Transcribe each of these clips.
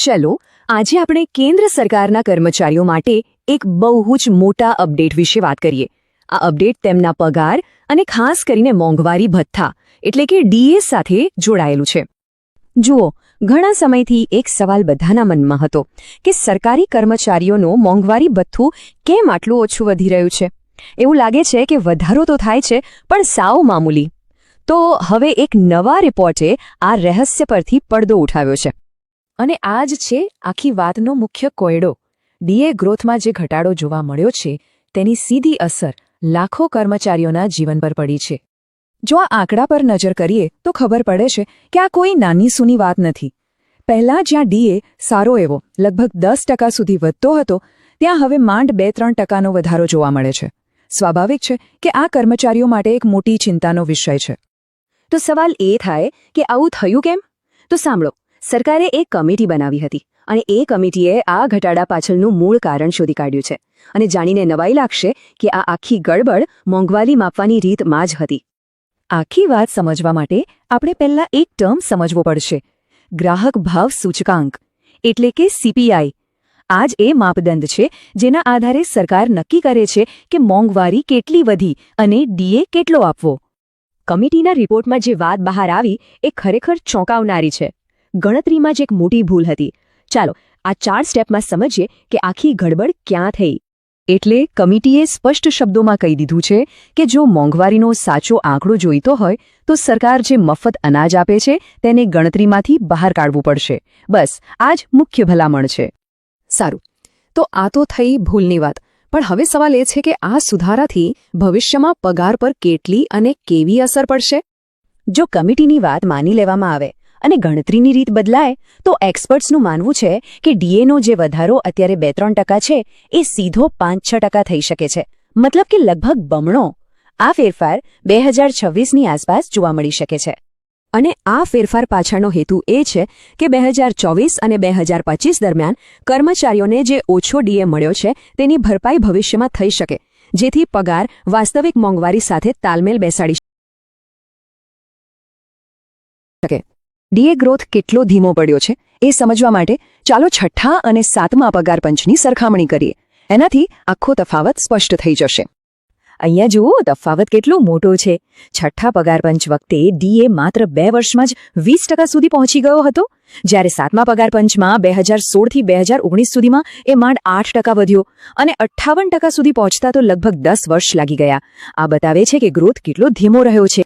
ચલો, આજે આપણે કેન્દ્ર સરકારના કર્મચારીઓ માટે એક બહુ જ મોટા અપડેટ વિશે વાત કરીએ. આ અપડેટ તેમના પગાર અને ખાસ કરીને મોંઘવારી ભથ્થા, એટલે કે ડીએ સાથે જોડાયેલું છે. જુઓ, ઘણા સમયથી એક સવાલ બધાના મનમાં હતો કે સરકારી કર્મચારીઓનો મોંઘવારી ભથ્થું કેમ આટલું ઓછું વધી રહ્યું છે? એવું લાગે છે કે વધારો તો થાય છે, પણ સાવ મામૂલી. તો હવે એક નવા રિપોર્ટે આ રહસ્ય પરથી પડદો ઉઠાવ્યો છે. અને આ જ છે આખી વાતનો મુખ્ય કોયડો. ડીએ ગ્રોથમાં જે ઘટાડો જોવા મળ્યો છે, તેની સીધી અસર લાખો કર્મચારીઓના જીવન પર પડી છે. જો આ આંકડા પર નજર કરીએ, તો ખબર પડે છે કે આ કોઈ નાની સૂની વાત નથી. પહેલાં જ્યાં ડીએ સારો એવો લગભગ દસ ટકા સુધી વધતો હતો, ત્યાં હવે માંડ બે ત્રણ ટકાનો વધારો જોવા મળે છે. સ્વાભાવિક છે કે આ કર્મચારીઓ માટે એક મોટી ચિંતાનો વિષય છે. તો સવાલ એ થાય કે આવું થયું કેમ? તો સાંભળો. સરકારે એક કમિટી બનાવી હતી અને એ કમિટીએ આ ઘટાડા પાછળનું મૂળ કારણ શોધી કાઢ્યું છે. અને જાણીને નવાઈ લાગશે કે આ આખી ગડબડ મોંઘવારી માપવાની રીતમાં જ હતી. આખી વાત સમજવા માટે આપણે પહેલા એક ટર્મ સમજવો પડશે. ગ્રાહક ભાવ સૂચકાંક, એટલે કે સીપીઆઈ આ એ માપદંડ છે જેના આધારે સરકાર નક્કી કરે છે કે મોંઘવારી કેટલી વધી અને ડીએ કેટલો આપવો. કમિટીના રિપોર્ટમાં જે વાત બહાર આવી, એ ખરેખર ચોંકાવનારી છે. ગણતરીમાં જ એક મોટી ભૂલ હતી. ચાલો, આ ચાર સ્ટેપમાં સમજીએ કે આખી ગડબડ ક્યાં થઈ. એટલે કમિટીએ સ્પષ્ટ શબ્દોમાં કહી દીધું છે કે જો મોંઘવારીનો સાચો આંકડો જોઈતો હોય, તો સરકાર જે મફત અનાજ આપે છે, તેને ગણતરીમાંથી બહાર કાઢવું પડશે. બસ, આ જ મુખ્ય ભલામણ છે. સારું. તો આ તો થઈ ભૂલની વાત. પણ હવે સવાલ એ છે કે આ સુધારાથી ભવિષ્યમાં પગાર પર કેટલી અને કેવી અસર પડશે? જો કમિટીની વાત માની લેવામાં આવે અને ગણતરીની રીત બદલાય, તો એક્સપર્ટ્સનું માનવું છે કે ડીએનો જે વધારો અત્યારે બે ત્રણ ટકા છે, એ સીધો પાંચ છ ટકા થઈ શકે છે. મતલબ કે લગભગ બમણો આ ફેરફાર બે હજાર છવ્વીસની આસપાસ જોવા મળી શકે છે. અને આ ફેરફાર પાછળનો હેતુ એ છે કે બે હજાર ચોવીસ અને બે હજાર પચીસ દરમિયાન કર્મચારીઓને જે ઓછો ડીએ મળ્યો છે, તેની ભરપાઈ ભવિષ્યમાં થઈ શકે, જેથી પગાર વાસ્તવિક મોંઘવારી સાથે તાલમેલ બેસાડી શકે. ડીએ ગ્રોથ કેટલો ધીમો પડ્યો છે એ સમજવા માટે ચાલો છઠ્ઠા અને સાતમા પગાર પંચની સરખામણી કરીએ. એનાથી આખો તફાવત સ્પષ્ટ થઈ જશે. અહીંયા જુઓ, તફાવત કેટલો મોટો છે. છઠ્ઠા પગાર પંચ વખતે ડીએ માત્ર બે વર્ષમાં જ વીસ સુધી પહોંચી ગયો હતો. જ્યારે સાતમા પગાર પંચમાં બે હજાર સોળથી બે હજાર ઓગણીસ સુધીમાં એ માંડ આઠ ટકા વધ્યો અને અઠ્ઠાવન ટકા સુધી પહોંચતા તો લગભગ દસ વર્ષ લાગી ગયા. આ બતાવે છે કે ગ્રોથ કેટલો ધીમો રહ્યો છે.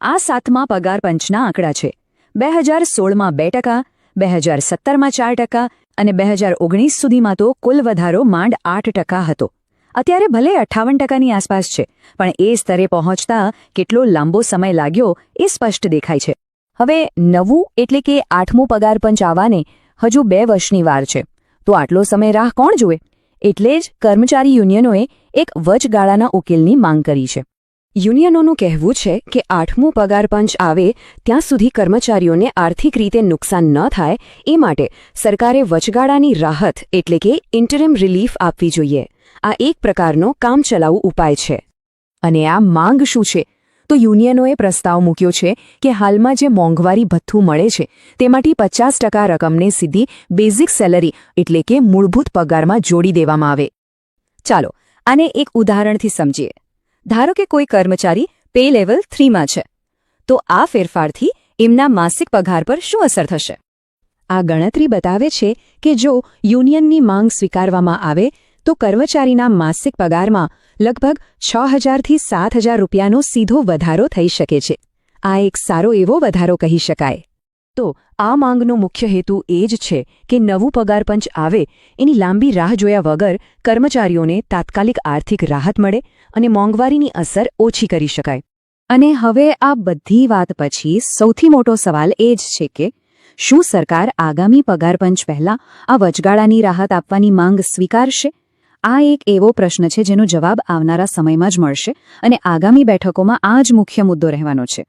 આ સાતમા પગાર પંચના આંકડા છે. બે હજાર સોળમાં બે ટકા, બે હજાર સત્તરમાં ચાર ટકા અને બે હજાર ઓગણીસ સુધીમાં તો કુલ વધારો માંડ આઠ ટકા હતો. અત્યારે ભલે અઠ્ઠાવન ટકાની આસપાસ છે, પણ એ સ્તરે પહોંચતા કેટલો લાંબો સમય લાગ્યો એ સ્પષ્ટ દેખાય છે. હવે નવું એટલે કે આઠમું પગાર પંચ આવવાને હજુ બે વર્ષની વાર છે. તો આટલો સમય રાહ કોણ જુએ? એટલે જ કર્મચારી યુનિયનોએ એક વચગાળાના ઉકેલની માંગ કરી છે. યુનિયનોનું કહેવું છે કે આઠમું પગાર પંચ આવે ત્યાં સુધી કર્મચારીઓને આર્થિક રીતે નુકસાન ન થાય એ માટે સરકારે વચગાળાની રાહત એટલે કે ઇન્ટરિમ રિલીફ આપવી જોઈએ. આ એક પ્રકારનો કામચલાઉ ઉપાય છે. અને આ માંગ શું છે? તો યુનિયનોએ પ્રસ્તાવ મૂક્યો છે કે હાલમાં જે મોંઘવારી ભથ્થું મળે છે તેમાંથી પચાસ ટકા રકમને સીધી બેઝિક સેલરી એટલે કે મૂળભૂત પગારમાં જોડી દેવામાં આવે. ચાલો આને એક ઉદાહરણથી સમજીએ. ધારો કે કોઈ કર્મચારી પે લેવલ થ્રીમાં છે, તો આ ફેરફારથી એમના માસિક પગાર પર શું અસર થશે? આ ગણતરી બતાવે છે કે જો યુનિયનની માંગ સ્વીકારવામાં આવે, તો કર્મચારીના માસિક પગારમાં લગભગ છ હજારથી સાત હજાર રૂપિયાનો સીધો વધારો થઈ શકે છે. આ એક સારો એવો વધારો કહી શકાય. તો આ માંગનો મુખ્ય હેતુ એ જ છે કે નવું પગાર પંચ આવે, એની લાંબી રાહ જોયા વગર કર્મચારીઓને તાત્કાલિક આર્થિક રાહત મળે અને મોંઘવારીની અસર ઓછી કરી શકાય. અને હવે આ બધી વાત પછી સૌથી મોટો સવાલ એ જ છે કે, શું સરકાર આગામી પગાર પંચ પહેલા આ વચગાળાની રાહત આપવાની માંગ સ્વીકારશે? આ એક એવો પ્રશ્ન છે જેનો જવાબ આવનારા સમયમાં જ મળશે અને આગામી બેઠકોમાં આ જ મુખ્ય મુદ્દો રહેવાનો છે.